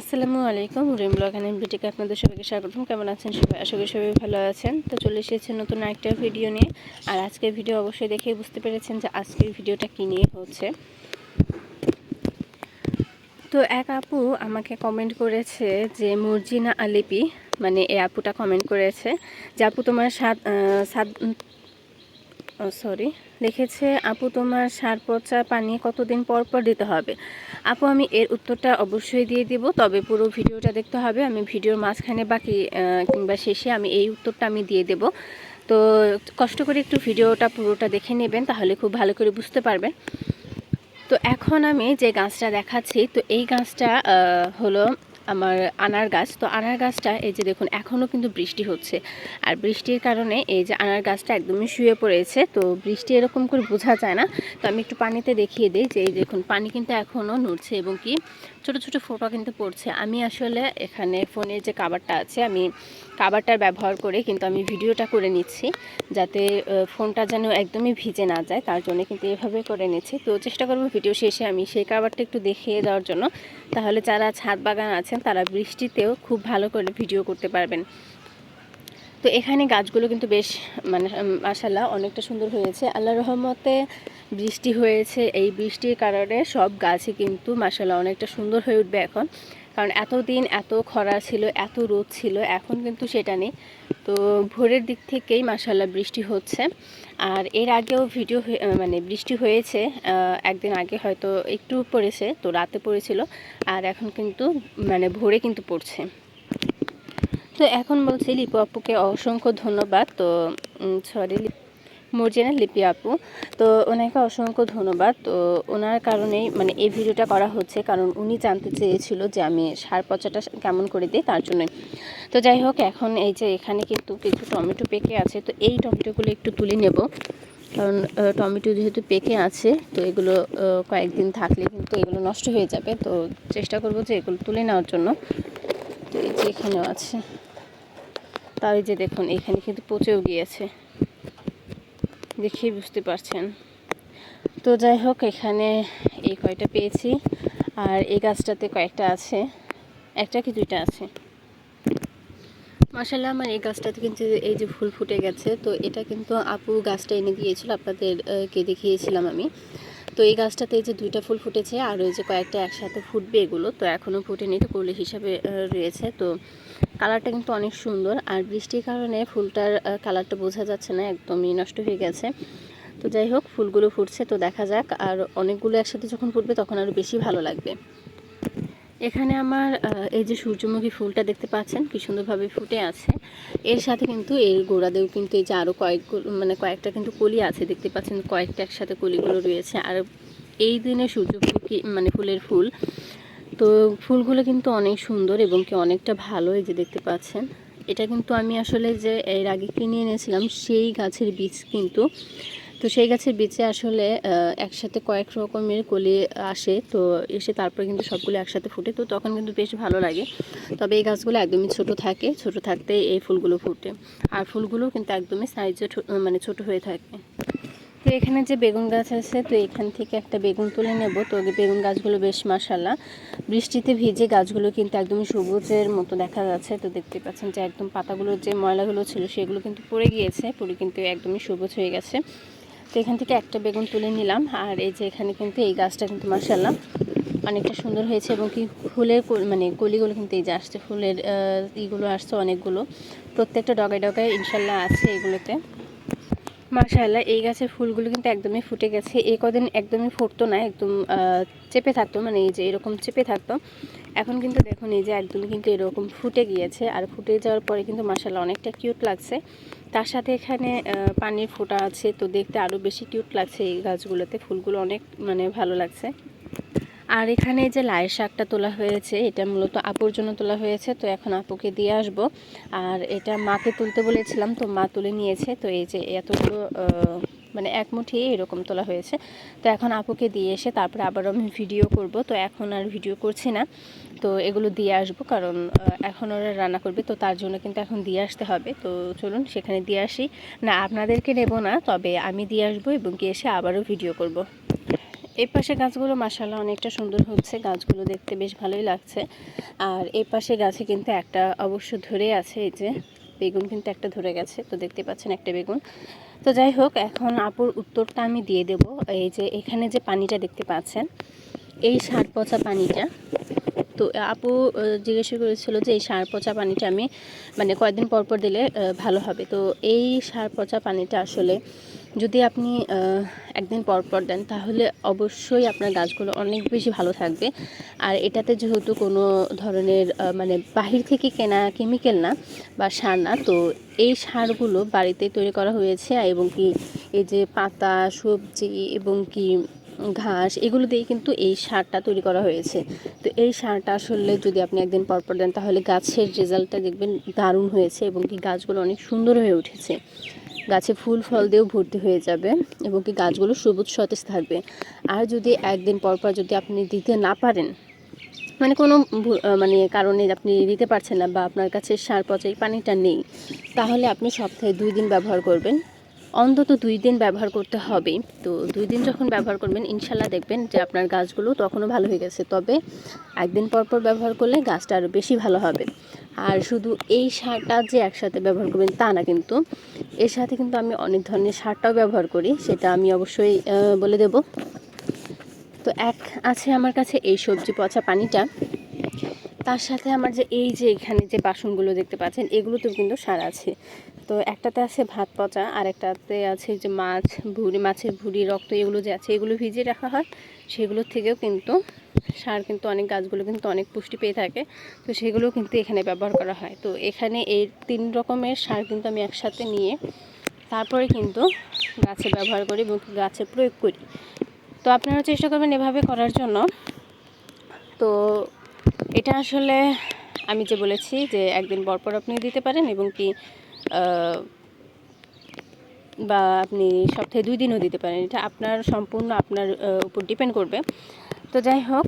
আসসালামু আলাইকুম রিম blog and বিটিকে আপনাদের সবাইকে স্বাগতম। কেমন আছেন সবাই? আশা করি সবাই ভালো আছেন। তো চলে এসেছে নতুন একটা ভিডিও নিয়ে। আর আজকের ভিডিও অবশ্যই দেখে বুঝতে পেরেছেন যে আজকের ভিডিওটা কী নিয়ে হচ্ছে। তো এক আপু আমাকে কমেন্ট করেছে যে মর্জিনা আলিপি মানে এই আপুটা কমেন্ট করেছে যে, আপু, তোমার সাত সাত সরি লিখেছে আপু, তোমার সার পচা পানি কতদিন পর পর দিতে হবে? আপু, আমি এর উত্তরটা অবশ্যই দিয়ে দিব, তবে পুরো ভিডিওটা দেখতে হবে। আমি ভিডিওর মাঝখানে বাকি কিংবা শেষে আমি এই উত্তরটা আমি দিয়ে দেব। তো কষ্ট করে একটু ভিডিওটা পুরোটা দেখে নেবেন, তাহলে খুব ভালো করে বুঝতে পারবেন। তো এখন আমি যে গাছটা দেখাচ্ছি, তো এই গাছটা হলো আমার আনার গাছ। তো আনার গাছটা, এই যে দেখুন এখনও কিন্তু বৃষ্টি হচ্ছে। আর বৃষ্টির কারণে এই যে আনার গাছটা একদমই শুয়ে পড়েছে। তো বৃষ্টি এরকম করে বোঝা যায় না। তো আমি একটু পানিতে দেখিয়ে দিই যে, এই দেখুন, পানি কিন্তু এখনও নড়ছে এবং কি ছোট ছোট ফোটা কিন্তু পড়ছে। আমি আসলে এখানে ফোনের যে কাবারটা আছে, আমি কাভারটার ব্যবহার করে কিন্তু আমি ভিডিওটা করে নিচ্ছি, যাতে ফোনটা যেন একদমই ভিজে না যায়, তার জন্য কিন্তু এভাবে করে নিচ্ছি। তো চেষ্টা করব ভিডিও শেষে আমি সেই কাভারটা একটু দেখিয়ে দেওয়ার জন্য। তাহলে যারা ছাদ বাগান আছেন, তারা বৃষ্টিতেও খুব ভালো করে ভিডিও করতে পারবেন। তো এখানে গাছগুলো কিন্তু বেশ মানে মাসাল্লাহ অনেকটা সুন্দর হয়েছে। আল্লাহ রহমতে বৃষ্টি হয়েছে। এই বৃষ্টির কারণে সব গাছই কিন্তু মাসাল্লাহ অনেকটা সুন্দর হয়ে উঠবে এখন। কারণ এতদিন এত খরা ছিল, এত রোদ ছিল, এখন কিন্তু সেটা নেই। তো ভোরের দিক থেকেই মাসাল্লাহ বৃষ্টি হচ্ছে। আর এর আগেও ভিডিও মানে বৃষ্টি হয়েছে একদিন আগে হয়তো একটু পড়েছে, তো রাতে পড়েছিল, আর এখন কিন্তু মানে ভোরে কিন্তু পড়ছে। তো এখন বলছি লিপু আপুকে অসংখ্য ধন্যবাদ। তো সরি মর্জিনা লিপি আপু। তো ওনাকে অসংখ্য ধন্যবাদ। তো ওনার কারণেই মানে এই ভিডিওটা করা হচ্ছে, কারণ উনি জানতে চেয়েছিল যে আমি সার পচাটা কেমন করে দিই তার জন্যই। তো যাই হোক, এখন এই যে এখানে কিন্তু কিছু টমেটো পেকে আছে, তো এই টমেটোগুলো একটু তুলে নেব। কারণ টমেটো যেহেতু পেকে আছে, তো এগুলো কয়েকদিন থাকলে কিন্তু এগুলো নষ্ট হয়ে যাবে। তো চেষ্টা করব যে এগুলো তুলে নেওয়ার জন্য। তো এই যে এখানেও আছে। তার এই যে দেখুন, এখানে কিন্তু পচেও গিয়েছে। দেখেই বুঝতে পারছেন। তো যাই হোক, এখানে এই কয়টা পেয়েছি। আর এই গাছটাতে কয়েকটা আছে, একটা কি দুইটা আছে? মাসাল্লাহ আমার এই গাছটাতে কিন্তু এই যে ফুল ফুটে গেছে। তো এটা কিন্তু আপু গাছটা এনে দিয়েছিল আপনাদেরকে দেখিয়েছিলাম আমি। তো এই গাছটাতে যে দুইটা ফুল ফুটেছে আর ওই যে কয়েকটা একসাথে ফুটবে এগুলো, তো এখনও ফুটেনি, তো কলি হিসাবে রয়েছে। তো কালারটা কিন্তু অনেক সুন্দর আর বৃষ্টির কারণে ফুলটার কালারটা বোঝা যাচ্ছে না, একদমই নষ্ট হয়ে গেছে। তো যাই হোক, ফুলগুলো ফুটছে, তো দেখা যাক। আর অনেকগুলো একসাথে যখন ফুটবে, তখন আরও বেশি ভালো লাগবে। এখানে আমার এই যে সূর্যমুখী ফুলটা দেখতে পাচ্ছেন, কি সুন্দরভাবে ফুটে আছে। এর সাথে কিন্তু এর গোড়াতেও কিন্তু এই যে আরও কয়েক মানে কয়েকটা কিন্তু কলি আছে, দেখতে পাচ্ছেন কয়েকটা একসাথে কলিগুলো রয়েছে। আর এই দিনে সূর্যমুখী মানে ফুলের ফুল, তো ফুলগুলো কিন্তু অনেক সুন্দর এবং কি অনেকটা ভালো এই যে দেখতে পাচ্ছেন। এটা কিন্তু আমি আসলে যে এর আগে কিনে এনেছিলাম, সেই গাছের বীজ কিন্তু তো সেই গাছের বীজে আসলে একসাথে কয়েক রকমের কলি আসে, তো এসে তারপরে কিন্তু সবগুলো একসাথে ফুটে, তো তখন কিন্তু বেশ ভালো লাগে। তবে এই গাছগুলো একদমই ছোট থাকে, ছোট থাকতে এই ফুলগুলো ফুটে। আর ফুলগুলো কিন্তু একদমই সাইজে মানে ছোট হয়ে থাকে। তো এখানে যে বেগুন গাছ আছে, তো এখান থেকে একটা বেগুন তুলে নেব। তো বেগুন গাছগুলো বেশ মাসাল্লাহ বৃষ্টিতে ভিজে গাছগুলো কিন্তু একদমই সবুজের মতো দেখা যাচ্ছে। তো দেখতে পাচ্ছেন যে একদম পাতাগুলোর যে ময়লাগুলো ছিল, সেগুলো কিন্তু পড়ে গিয়েছে, পড়ে কিন্তু একদমই সবুজ হয়ে গেছে। তো এখান থেকে একটা বেগুন তুলে নিলাম। আর এই যে এখানে কিন্তু এই গাছটা কিন্তু মাসাল্লাহ অনেকটা সুন্দর হয়েছে এবং কি ফুলের মানে কলিগুলো কিন্তু এই যে আসছে, ফুলের ইগুলো আসছে অনেকগুলো। প্রত্যেকটা ডগায় ডগায় ইনশাল্লাহ আছে এগুলোতে। মাশাআল্লাহ, এই গাছের ফুলগুলো কিন্তু একদমই ফুটে গেছে। এই কদিন একদমই ফুটতো না, একদম চেপে থাকতো মানে এই যে এরকম চেপে থাকতো। এখন কিন্তু দেখুন এই যে একদমই কিন্তু এরকম ফুটে গিয়েছে। আর ফুটে যাওয়ার পরে কিন্তু মাশাআল্লাহ অনেকটা কিউট লাগছে। তার সাথে এখানে পানির ফোঁটা আছে, তো দেখতে আরও বেশি কিউট লাগছে এই গাছগুলোতে। ফুলগুলো অনেক মানে ভালো লাগছে। আর এখানে যে লায়ের শাকটা তোলা হয়েছে, এটা মূলত আপুর জন্য তোলা হয়েছে, তো এখন আপুকে দিয়ে আসব। আর এটা মাকে তুলতে বলেছিলাম, তো মা তুলে নিয়েছে, তো এই যে এতগুলো মানে এক মুঠি এরকম তোলা হয়েছে। তো এখন আপুকে দিয়ে এসে তারপরে আবারও আমি ভিডিও করব, তো এখন আর ভিডিও করছি না। তো এগুলো দিয়ে আসব কারণ এখন ওরা রান্না করবে, তো তার জন্য কিন্তু এখন দিয়ে আসতে হবে। তো চলুন সেখানে দিয়ে আসি। না, আপনাদেরকে নেব না, তবে আমি দিয়ে আসব এবং কি এসে আবারও ভিডিও করব। এই পাশে গাছগুলো মাসাল্লাহ অনেকটা সুন্দর হচ্ছে, গাছগুলো দেখতে বেশ ভালোই লাগছে। আর এই পাশে গাছে কিন্তু একটা অবশ্য ধরে আছে, এই যে বেগুন কিন্তু একটা ধরে গেছে, তো দেখতে পাচ্ছেন একটা বেগুন। তো যাই হোক, এখন আপুর উত্তরটা আমি দিয়ে দেব। এই যে এখানে যে পানিটা দেখতে পাচ্ছেন, এই সার পচা পানিটা তো আপু জিজ্ঞাসা করেছিল যে এই সার পচা পানিটা আমি মানে কয়েকদিন পর পর দিলে ভালো হবে। তো এই সার পচা পানিটা আসলে যদি আপনি একদিন পর পর দেন, তাহলে অবশ্যই আপনার গাছগুলো অনেক বেশি ভালো থাকবে। আর এটাতে যেহেতু কোনো ধরনের মানে বাহির থেকে কেনা কেমিক্যাল না বা সার না, তো এই সারগুলো বাড়িতে তৈরি করা হয়েছে। এবং কি এই যে পাতা, সবজি এবং কি ঘাস, এগুলো দিয়ে কিন্তু এই সারটা তৈরি করা হয়েছে। তো এই সারটা আসলে যদি আপনি একদিন পর পর দেন, তাহলে গাছের রেজাল্টটা দেখবেন দারুণ হয়েছে এবং কি গাছগুলো অনেক সুন্দর হয়ে উঠেছে। গাছে ফুল, ফল দিয়েও ভর্তি হয়ে যাবে এবং কি গাছগুলো সবুজ, সতেজ থাকবে। আর যদি একদিন পর পর যদি আপনি দিতে না পারেন মানে কোনো মানে কারণে আপনি দিতে পারছেন না বা আপনার কাছে সার পচা পানিটা নেই, তাহলে আপনি সপ্তাহে দুই দিন ব্যবহার করবেন। অন্তত দুই দিন ব্যবহার করতে হবে। তো দুই দিন যখন ব্যবহার করবেন ইনশাল্লাহ দেখবেন যে আপনার গাছগুলো তখনও ভালো হয়ে গেছে। তবে একদিন পর পর ব্যবহার করলে গাছটা আরও বেশি ভালো হবে। আর শুধু এই সারটা যে একসাথে ব্যবহার করবেন তা না কিন্তু, এর সাথে কিন্তু আমি অনেক ধরনের সারটাও ব্যবহার করি, সেটা আমি অবশ্যই বলে দেব। তো এক আছে আমার কাছে এই সবজি পচা পানিটা। তার সাথে আমার যে এই যে এখানে যে বাসনগুলো দেখতে পাচ্ছেন, এগুলোতেও কিন্তু সার আছে। তো একটাতে আছে ভাত পচা আর একটাতে আছে যে মাছ ভুড়ি মাছের ভুড়ি, রক্ত, এগুলো যে আছে এগুলো ভিজিয়ে রাখা হয়। সেগুলোর থেকেও কিন্তু সার কিন্তু অনেক গাছগুলো কিন্তু অনেক পুষ্টি পেয়ে থাকে। তো সেগুলো কিন্তু এখানে ব্যবহার করা হয়। তো এখানে এই তিন রকমের সার কিন্তু আমি একসাথে নিয়ে তারপরে কিন্তু গাছে ব্যবহার করি এবং গাছে প্রয়োগ করি। তো আপনারা চেষ্টা করবেন এভাবে করার জন্য। তো এটা আসলে আমি যে বলেছি যে একদিন পর পর আপনি দিতে পারেন এবং কি বা আপনি সপ্তাহে দুই দিনও দিতে পারেন। এটা আপনার সম্পূর্ণ আপনার উপর ডিপেন্ড করবে। তো যাই হোক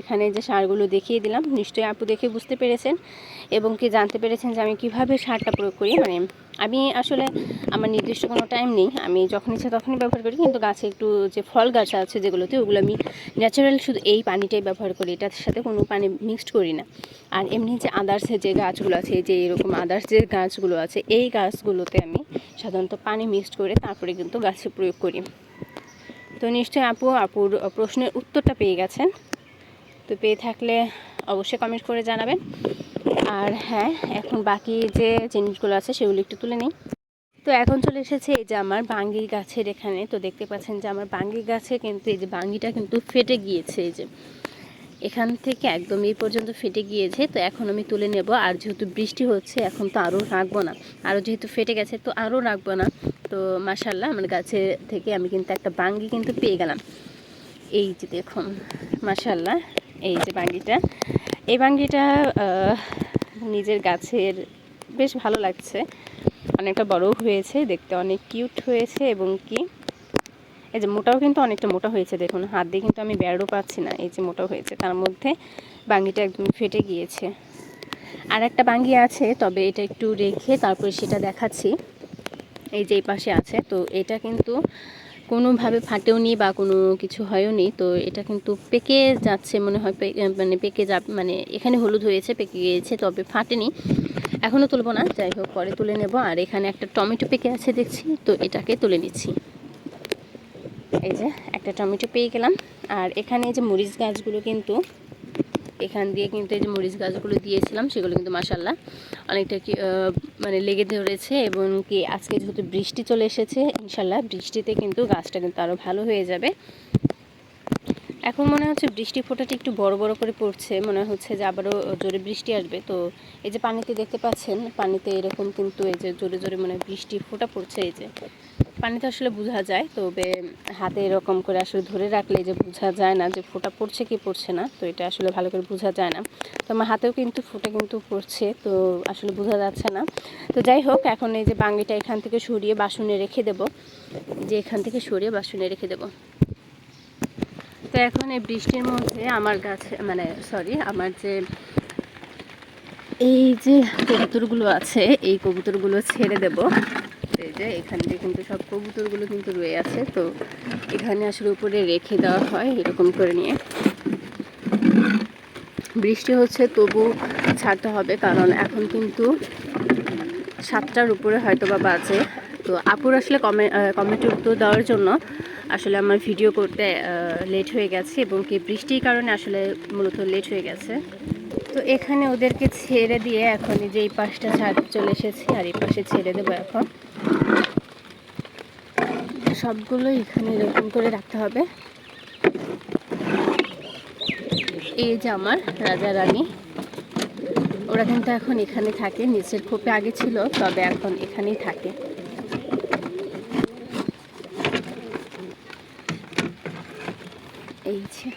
এখানে যে সারগুলো দেখিয়ে দিলাম, নিশ্চয়ই আপু দেখে বুঝতে পেরেছেন এবং কি জানতে পেরেছেন যে আমি কীভাবে সারটা প্রয়োগ করি। মানে আমি আসলে আমার নির্দিষ্ট কোনো টাইম নেই, আমি যখন ইচ্ছা তখনই ব্যবহার করি, কিন্তু গাছে একটু যে ফল গাছ আছে যেগুলোতে, ওগুলো আমি ন্যাচারাল শুধু এই পানিটাই ব্যবহার করি, এটার সাথে কোনো পানি মিক্সড করি না। আর এমনি যে আদার্সের যে গাছগুলো আছে, যে এরকম আদার্স যে গাছগুলো আছে, এই গাছগুলোতে আমি সাধারণত পানি মিক্সড করে তারপরে কিন্তু গাছে প্রয়োগ করি। তো নিশ্চয়ই আপু, আপুর প্রশ্নের উত্তরটা পেয়ে গেছেন। তো পেয়ে থাকলে অবশ্যই কমেন্ট করে জানাবেন। আর হ্যাঁ এখন বাকি যে জিনিসগুলো আছে সেগুলো একটু তুলে নিই। তো এখন চলে এসেছে এই যে আমার বাঙ্গি গাছের এখানে। তো দেখতে পাচ্ছেন যে আমার বাঙ্গি গাছে কিন্তু এই যে বাঙ্গিটা কিন্তু ফেটে গিয়েছে এই যে। এখান থেকে একদম এই পর্যন্ত ফেটে গিয়েছে। তো এখন আমি তুলে নেব। আর যেহেতু বৃষ্টি হচ্ছে, এখন তো আরও রাখব না। আরও যেহেতু ফেটে গেছে, তো আরও রাখব না। তো মাসাল্লাহ আমার গাছে থেকে আমি কিন্তু একটা বাঙ্গি কিন্তু পেয়ে গেলাম। এই যে দেখুন মাসাল্লাহ এই যে বাঙ্গিটা। এই বাঙ্গিটা নিজের গাছের বেশ ভালো লাগছে। অনেকটা বড়ও হয়েছে, দেখতে অনেক কিউট হয়েছে এবং কি। এই যে মোটাও কিন্তু অনেকটা মোটা হয়েছে, দেখুন। হাত দিয়ে কিন্তু আমি বেড়ও পাচ্ছি না, এই যে মোটা হয়েছে। তার মধ্যে বাঙ্গিটা একদম ফেটে গিয়েছে। আর একটা বাঙ্গি আছে, তবে এটা একটু রেখে তারপরে সেটা দেখাচ্ছি। এই যে এই পাশে আছে, তো এটা কিন্তু কোনোভাবে ফাটেও নি বা কোনো কিছু হয়ও নি তো এটা কিন্তু পেকে যাচ্ছে মনে হয় মানে পেকে যা মানে এখানে হলুদ হয়েছে, পেকে গিয়েছে, তবে ফাটেনি। এখনও তুলবো না, যাই হোক, পরে তুলে নেব। আর এখানে একটা টমেটো পেকে আছে, দেখছি, তো এটাকে তুলে নিচ্ছি। এই যে, একটা টমেটো পেয়ে গেলাম। আর এখানে যে মরিচ গাছগুলো কিন্তু এখান দিয়ে কিন্তু এই যে মরিচ গাছগুলো দিয়েছিলাম, সেগুলো কিন্তু মাসাল্লাহ অনেকটা কি মানে লেগে ধরেছে এবং কি আজকে যেহেতু বৃষ্টি চলে এসেছে ইনশাল্লাহ বৃষ্টিতে কিন্তু গাছটা কিন্তু আরও ভালো হয়ে যাবে। এখন মনে হচ্ছে বৃষ্টি ফোঁটাটি একটু বড় বড় করে পড়ছে, মনে হচ্ছে যে আবারও জোরে বৃষ্টি আসবে। তো এই যে পানিতে দেখতে পাচ্ছেন, পানিতে এরকম কিন্তু এই যে জোরে জোরে মানে বৃষ্টি ফোঁটা পড়ছে এই যে। পানিতে আসলে বোঝা যায়, তবে হাতে এরকম করে আসলে ধরে রাখলে যে বোঝা যায় না যে ফোঁটা পড়ছে কি পড়ছে না, তো এটা আসলে ভালো করে বোঝা যায় না। তো আমার হাতেও কিন্তু ফোঁটা কিন্তু পড়ছে, তো আসলে বোঝা যাচ্ছে না। তো যাই হোক, এখন এই যে বাঙ্গিটা এখান থেকে সরিয়ে বাসনে রেখে দেব। যে এখান থেকে সরিয়ে বাসনে রেখে দেব। তো এখন এই বৃষ্টির মধ্যে আমার গাছে মানে সরি আমার যে এই যে কবুতরগুলো আছে, এই কবুতরগুলো ছেড়ে দেব। যে এখানে কিন্তু সব কবুতরগুলো কিন্তু রয়ে আছে। তো এখানে আসলে উপরে রেখে দেওয়া হয় এরকম করে নিয়ে। বৃষ্টি হচ্ছে, তবু ছাড়তে হবে, কারণ এখন কিন্তু সাতটার উপরে হয়তো বা বাজে। তো আপুর আসলে কমে কমেন্টের উত্তর দেওয়ার জন্য আসলে আমার ভিডিও করতে লেট হয়ে গেছে এবং কি বৃষ্টির কারণে আসলে মূলত লেট হয়ে গেছে। তো এখানে ওদেরকে ছেড়ে দিয়ে এখন যে এই পাশটা ছাড়, চলে এসেছি আর এই পাশে ছেড়ে দেবো এখন। সবগুলো এখানে এরকম করে রাখতে হবে। এই যে আমার রাজা রানী, ওরা কিন্তু এখন এখানে থাকে। নিচের খোপে আগে ছিল, তবে এখন এখানেই থাকে। এই যে।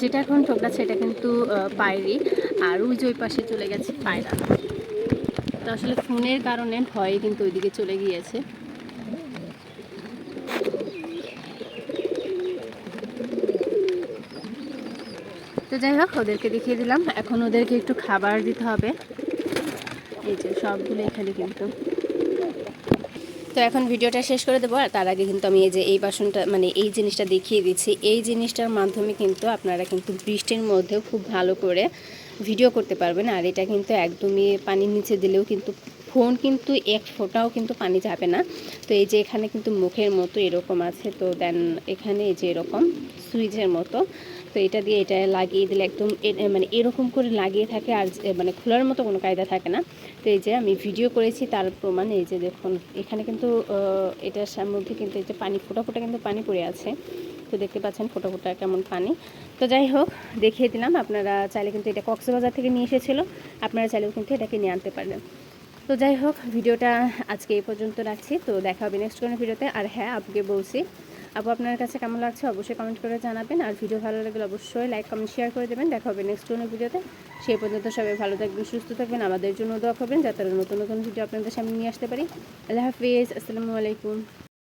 যেটা এখন ঠোকরাচ্ছে এটা কিন্তু পায়রি। আর ওই যে ওই পাশে চলে গেছে পায়রা। তো আসলে ফোনের কারণে ভয়ে কিন্তু ওইদিকে চলে গিয়েছে। তো যাই হোক, ওদেরকে দেখিয়ে দিলাম। এখন ওদেরকে একটু খাবার দিতে হবে। এই যে সবগুলো এখানে কিন্তু। তো এখন ভিডিওটা শেষ করে দেবো, আর তার আগে কিন্তু আমি এই যে এই বাসনটা মানে এই জিনিসটা দেখিয়ে দিচ্ছি। এই জিনিসটার মাধ্যমে কিন্তু আপনারা কিন্তু বৃষ্টির মধ্যেও খুব ভালো করে ভিডিও করতে পারবে না। আর এটা কিন্তু একদমই পানির নিচে দিলেও কিন্তু ফোন কিন্তু এক ফোঁটাও কিন্তু পানি যাবে না। তো এই যে এখানে কিন্তু মুখের মতো এরকম আছে, তো দেন এখানে এই যে এরকম সুইচের মতো। তো এটা দিয়ে এটা লাগিয়ে দিলে একদম মানে এরকম করে লাগিয়ে থাকে আর মানে খোলার মতো কোনো কায়দা থাকে না। তো এই যে আমি ভিডিও করেছি, তার প্রমাণ এই যে দেখুন, এখানে কিন্তু এটার মধ্যে কিন্তু এই যে পানি, ফোটা ফোটা কিন্তু পানি পড়ে আছে। তো দেখতে পাচ্ছেন ফোটা ফোটা কেমন পানি তো যাই হোক, দেখিয়ে দিলাম, আপনারা চাইলে কিন্তু এটা কক্সবাজার থেকে নিয়ে এসেছিল, আপনারা চাইলেও কিন্তু এটাকে নিয়ে আনতে পারেন তো যাই হোক, ভিডিওটা আজকে এই পর্যন্ত রাখছি, তো দেখা হবে নেক্সট কোনো ভিডিওতে। আর হ্যাঁ আপুকে বলছি, আপু আপনার কাছে কেমন লাগছে অবশ্যই কমেন্ট করে জানাবেন, আর ভিডিও ভালো লাগলে অবশ্যই লাইক কমেন্ট শেয়ার করে দেবেন। দেখা হবে নেক্সট কোনো ভিডিওতে। সেই পর্যন্ত সবাই ভালো থাকবেন, সুস্থ থাকবেন, আমাদের জন্য দোয়া করবেন, যাতে নতুন নতুন ভিডিও আপনাদের সামনে নিয়ে আসতে পারি। আল্লাহ হাফিজ, আসসালামু আলাইকুম।